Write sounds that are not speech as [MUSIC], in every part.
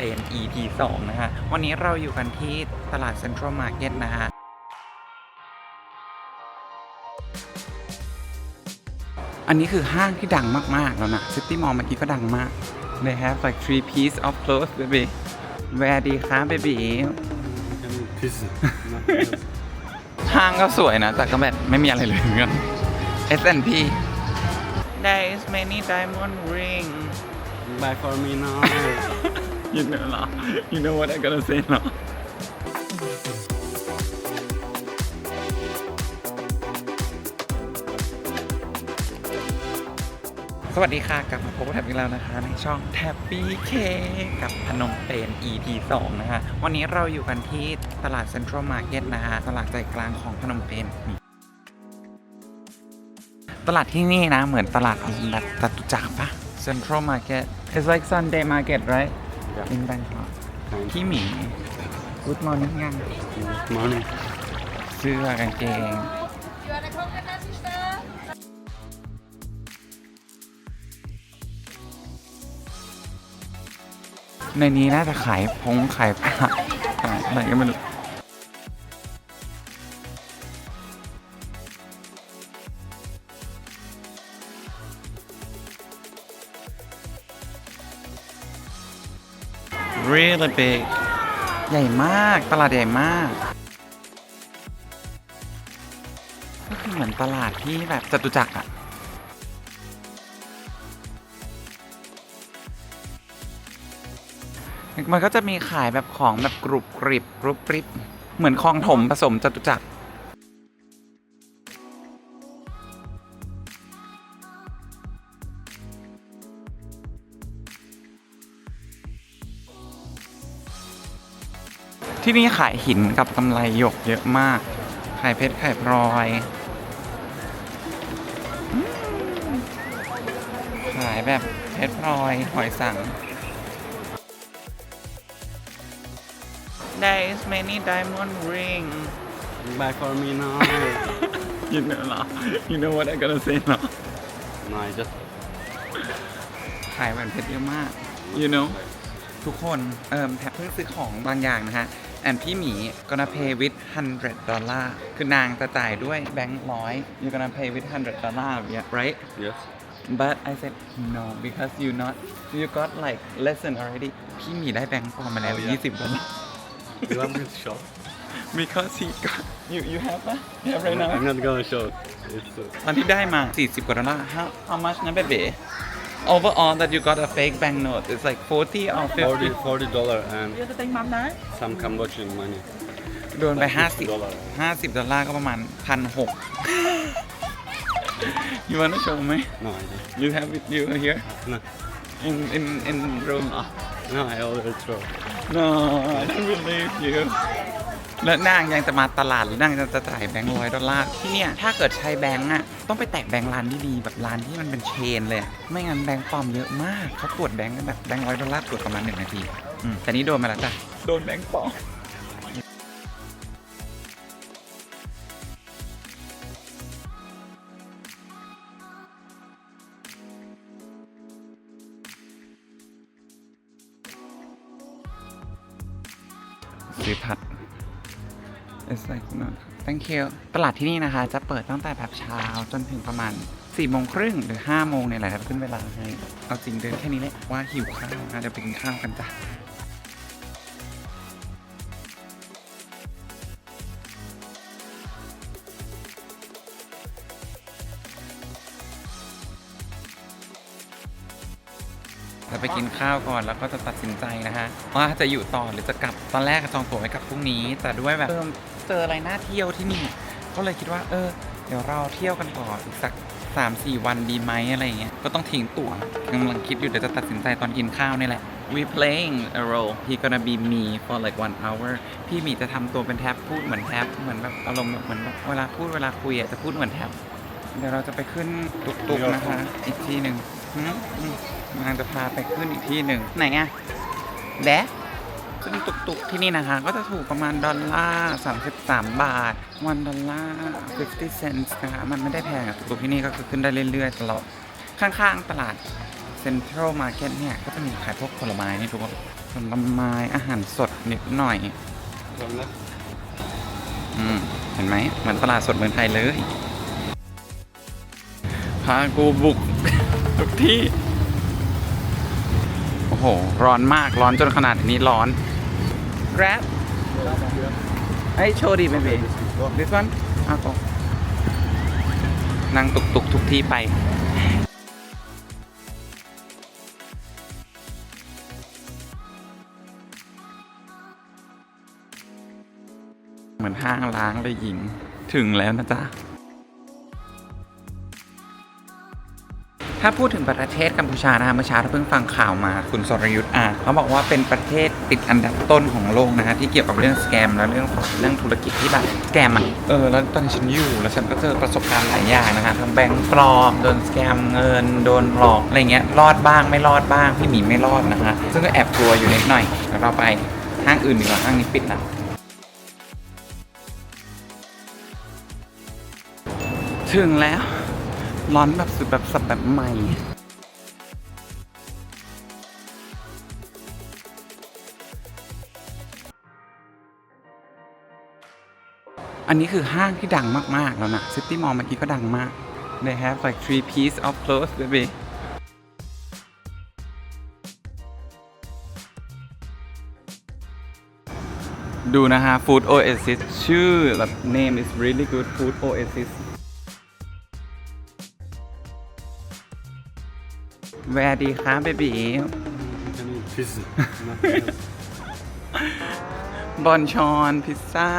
เป็น EP 2 นะฮะ วันนี้เราอยู่กันที่ตลาด Central Market นะฮะ อันนี้คือห้างที่ดังมาก ๆ แล้วนะ City Mall เมื่อกี้ก็ดังมาก They have like three piece of clothes baby Where ดีคะ baby Piece. ห้างก็สวยนะ แต่ก็แบบไม่มีอะไรเลยเหมือนกัน S&P There is many diamond ring Buy for me now. You know เหรอ You know what I gonna say เหรอสวัสดีค่ะ กลับมาพบกับแท็บอีกแล้วนะคะ ในช่องแท็บปี้เคกับพนมเปญ EP 2 นะคะ วันนี้เราอยู่กันที่ตลาด Central Market นะคะตลาดใจกลางของพนมเปญนี่ตลาดที่นี่นะ เหมือนตลาดแบบจตุจักรปะ Central Market It's like Sunday Market right Yeah. in Bangkok Thank พี่หมี Good morning ยัง Morning. เสื้อกางเกง You want a coconut sister? ในนี้น่าจะขายพงขายผักขายอะไรก็ไม่รู้ really big ใหญ่มาก ตลาดใหญ่มาก ก็คือเหมือนตลาดที่แบบจตุจักรอะมันก็จะมีขายแบบของแบบกรุบกริบกรุบกริบ เหมือนคลองถมผสมจตุจักร ที่นี่ขายหินกับกำไรหยกเยอะมาก ขายเพชรขายพลอยอืมขายแบบเพชรพลอยหอยสัง There is many diamond ring Buy for me now. You know เหรอ You know what I gonna say เหรอ no, I just. ขายแหวนเพชรเยอะมาก You know ทุกคน เอิ่มแทบเพิ่งซื้อของบางอย่างนะฮะ แอนพี่หมี gonna pay with 100 dollar คือนางจะจ่ายด้วยแบงค์ร้อย you gonna pay with 100 dollar yeah right Yes. but I said no because you not you got like lesson already พี่หมีได้แบงค์ปลอมมาแล้ว Oh, yeah. 20ดอลลาร์ You want me to show? because he got you you have ปะ you have right now I'm not gonna show. It's uh, ตอนที่ได้มา 40 กว่าดอลลาร์ how how much นะเบเบ overall that you got a fake banknote it's like 40 or 40 50 40 dollar and เดี๋ยวจะเต็งมัมนะ some Cambodian money. โดนไป Like 50 dollar. 50 ดอลลาร์ก็ประมาณพันหก you wanna show ไหม [LAUGHS] No, I just. you have it you here No, in in in room เหรอ no, I already throw. no I don't believe you แล้วนางยังจะมาตลาดหรือนางจะจะจ่ายแบงค์ร้อยดอลลาร์ที่เนี่ยถ้าเกิดใช้แบงค์อะต้องไปแตกแบงค์ร้านดีๆแบบร้านที่มันเป็นเชนเลยอะไม่งั้นแบงค์ปลอมเยอะมากเขาตรวจแบงค์กันแบบแบงค์ร้อยดอลลาร์ตรวจประมาณหนึ่งนาทีอืมแต่นี่โดนมาแล้วจ้ะโดนแบงค์ปลอมซื้อผัด It's like no thank you ตลาดที่นี่นะคะ จะเปิดตั้งแต่แบบเช้าจนถึงประมาณ4โมงครึ่งหรือ5โมงเนี่ยแหละขึ้นเวลาให้เอาจริงเดินแค่นี้แหละว่าหิวข้าวนะเดี๋ยวไปกินข้าวกันจ้ะเราไปกินข้าวก่อนแล้วก็จะตัดสินใจนะฮะว่าจะอยู่ต่อหรือจะกลับตอนแรกจองตั๋วไว้กลับพรุ่งนี้ แต่ด้วยแบบ เออเจออะไรน่าเที่ยวที่นี่ ก็เลยคิดว่า เออ เดี๋ยวเราเที่ยวกันต่ออีกสักสามสี่วันดีไหมอะไรอย่างเงี้ย ก็ต้องทิ้งตั๋วกำลังคิดอยู่เดี๋ยวจะตัดสินใจตอนกินข้าวนี่แหละ we playing a role he gonna be me for like one hour พี่หมีจะทำตัวเป็นแท็บพูดเหมือนแท็บเหมือนแบบอารมณ์แบบเหมือนแบบเวลาพูดเวลาคุยอะจะพูดเหมือนแท็บเดี๋ยวเราจะไปขึ้นตุกๆนะคะ อีกที่หนึ่งหืมอืมนางจะพาไปขึ้นอีกที่หนึ่งไหนอะแบะขึ้นตุกๆที่นี่นะคะ ก็จะถูกประมาณดอลลาร์33 บาทวันดอลลาร์ 50 cents นะคะ มันไม่ได้แพงอะตุกๆที่นี่ก็คือขึ้นได้เรื่อยๆตลอด ข้างๆตลาด Central Market เนี่ย ก็จะมีขายพวกผลไม้นี่ทุกคนผลไม้อาหารสดนิดหน่อยอืมเห็นไหมเหมือนตลาดสดเมืองไทยเลยพากูบุกทุกที่ โอ้โห ร้อนมาก ร้อนจนขนาดนี้ร้อน Grab ไอ้โชดีไหมเบ This one อ้าวนั่งตุกตุกทุกที่ไปเหมือนห้างล้างเลยหญิงถึงแล้วนะจ๊ะ ถ้าพูดถึงประเทศกัมพูชานะฮะเมื่อเช้าเราเพิ่งฟังข่าวมาคุณสรยุทธ์อะเขาบอกว่าเป็นประเทศติดอันดับต้นของโลกนะฮะที่เกี่ยวกับเรื่องสแกมและเรื่องของเรื่องธุรกิจที่แบบสแกมอะเออแล้วตอนนี้ฉันอยู่แล้วฉันก็เจอประสบการณ์หลายอย่างนะฮะทั้งแบงก์ปลอมโดนสแกมเงินโดนหลอกอะไรเงี้ยรอดบ้างไม่รอดบ้างพี่หมีไม่รอดนะฮะซึ่งก็แอบกลัวอยู่นิดหน่อยเดี๋ยวเราไปห้างอื่นดีกว่าห้างนี้ปิดแล้วถึงแล้ว ร้อนแบบสุดแบบสับแบบใหม่อันนี้คือห้างที่ดังมาก ๆ แล้วนะซิตี้มอลล์เมื่อกี้ก็ดังมาก They have like three piece of clothes baby ดูนะฮะ Food Oasis ชื่อแบบ name is really good Food Oasis Where ดีคะเบบี Can you pizza? Nothing else. บอนชอนพิซซ่า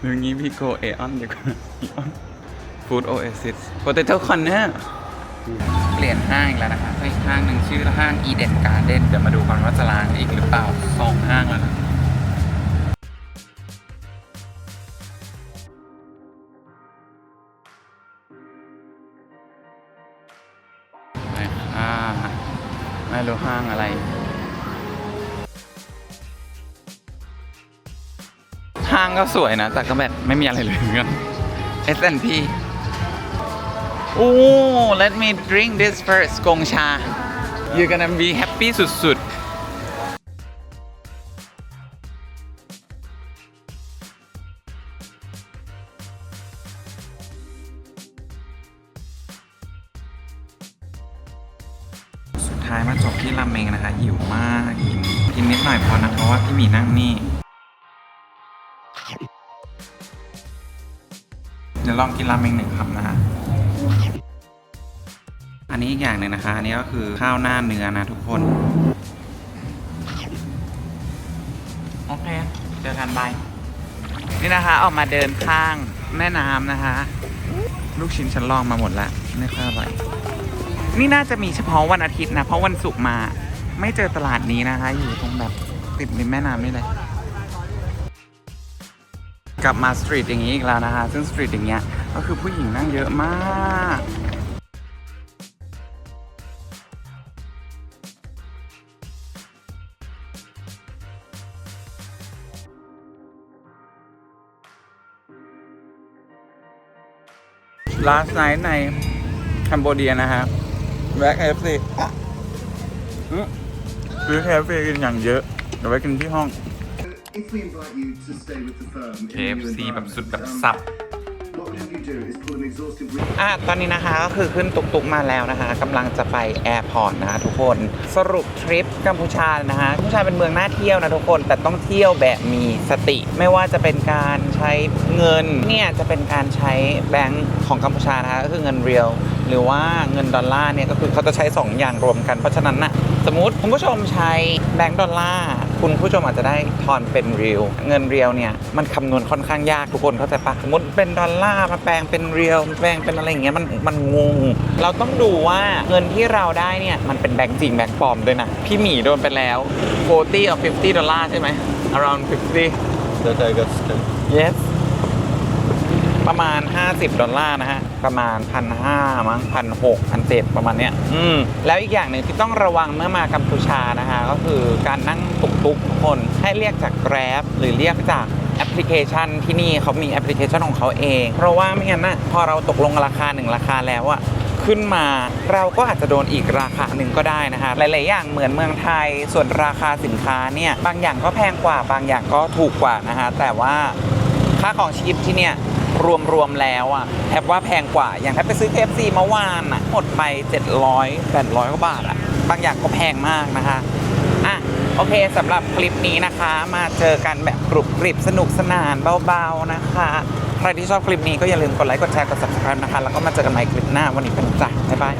หรืองี้พี่โกเอออนดีกว่าเอออนฟู้ดโอเอซิสโปเตโต้คอนเนอร์เปลี่ยนห้างอีกแล้วนะคะไปอีกห้างหนึ่งชื่อห้างอีเดนการ์เด้นเดี๋ยวมาดูกันว่าจะล้างอีกหรือเปล่าสองห้างแล้วนะ อะไรห้างก็สวยนะ แต่ก็แบบไม่มีอะไรเลยเหมือนกัน S&P โอ้ let me drink this first กงชา you're gonna be happy สุด ท้ายมาจบที่ราเมงนะคะหิวมากหิวกินนิดหน่อยพอนะเพราะว่าพี่หมีนั่งนี่ เดี๋ยวลองกินราเมงหนึ่งคำนะฮะอันนี้อีกอย่างหนึ่งนะคะ อันนี้ก็คือข้าวหน้าเนื้อนะทุกคน โอเค เจอกันบายนี่นะคะ ออกมาเดินข้างแม่น้ำนะคะ ลูกชิ้นฉันลองมาหมดแล้วไม่ค่อยอร่อย นี่น่าจะมีเฉพาะวันอาทิตย์นะ เพราะวันศุกร์มาไม่เจอตลาดนี้นะคะ อยู่ตรงแบบติดริมแม่น้ำนี่เลย กลับมาสตรีทอย่างนี้อีกแล้วนะคะ ซึ่งสตรีทอย่างเงี้ยก็คือผู้หญิงนั่งเยอะมาก last night ในแคัมโบเดียนะฮะ แวะ KFC ซื้อ KFC กินอย่างเยอะเดี๋ยวไว้กินที่ห้อง If we invite you to stay with the firm in a new KFC แบบสุดแบบ environment, สับ um, what we have you do is pull an exhaustive re- อะตอนนี้นะคะก็คือขึ้นตุกตุกมาแล้วนะคะกำลังจะไปแอร์พอร์ตนะคะทุกคนสรุปทริปกัมพูชานะคะกัมพูชาเป็นเมืองน่าเที่ยวนะทุกคนแต่ต้องเที่ยวแบบมีสติ ไม่ว่าจะเป็นการใช้เงินเนี่ยจะเป็นการใช้แบงก์ของกัมพูชานะคะก็คือเงินเรียล หรือว่าเงินดอลลาร์เนี่ยก็คือเขาจะใช้ 2 อย่างรวมกัน เพราะฉะนั้นนะสมมติคุณผู้ชมใช้แบงก์ดอลลาร์คุณผู้ชมอาจจะได้ทอนเป็นเรียลเงินเรียลเนี่ยมันคำนวณค่อนข้างยากทุกคนเข้าใจปะสมมติเป็นดอลลาร์มาแปลงเป็นเรียลแปลงเป็นอะไรอย่างเงี้ยมันมันงงเราต้องดูว่าเงินที่เราได้เนี่ยมันเป็นแบงก์จริงแบงก์ปลอมด้วยนะพี่หมีโดนไปแล้ว40 or 50 ดอลลาร์ใช่ไหม around 50 That I got scammed. yes ประมาณ 50 ดอลลาร์นะฮะ ประมาณพันห้ามั้งพันหกพันเจ็ดประมาณเนี้ยอืมแล้วอีกอย่างหนึ่งที่ต้องระวังเมื่อมากัมพูชานะฮะ ก็คือการนั่งตุกตุกทุกคนให้เรียกจาก Grab หรือเรียกจากแอปพลิเคชันที่นี่เขามีแอปพลิเคชันของเขาเอง เพราะว่าไม่งั้นนะพอเราตกลงราคาหนึ่งราคาแล้วอะขึ้นมาเราก็อาจจะโดนอีกราคาหนึ่งก็ได้นะคะหลาย ๆ อย่างเหมือนเมืองไทยส่วนราคาสินค้าเนี่ยบางอย่างก็แพงกว่าบางอย่างก็ถูกกว่านะคะแต่ว่าค่าของชีพที่เนี่ย รวมๆแล้วอะแอบว่าแพงกว่า อย่างถ้าไปซื้อ KFC เมื่อวานอะหมดไป 700 800กว่าบาทอะ บางอย่างก็แพงมากนะคะอะโอเคสำหรับคลิปนี้นะคะ มาเจอกันแบบกรุบกริบสนุกสนานเบาๆนะคะ ใครที่ชอบคลิปนี้ก็อย่าลืมกดไลค์กดแชร์กด subscribe นะคะ แล้วก็มาเจอกันใหม่คลิปหน้าวันนี้เป็นจ้ะบ๊ายบาย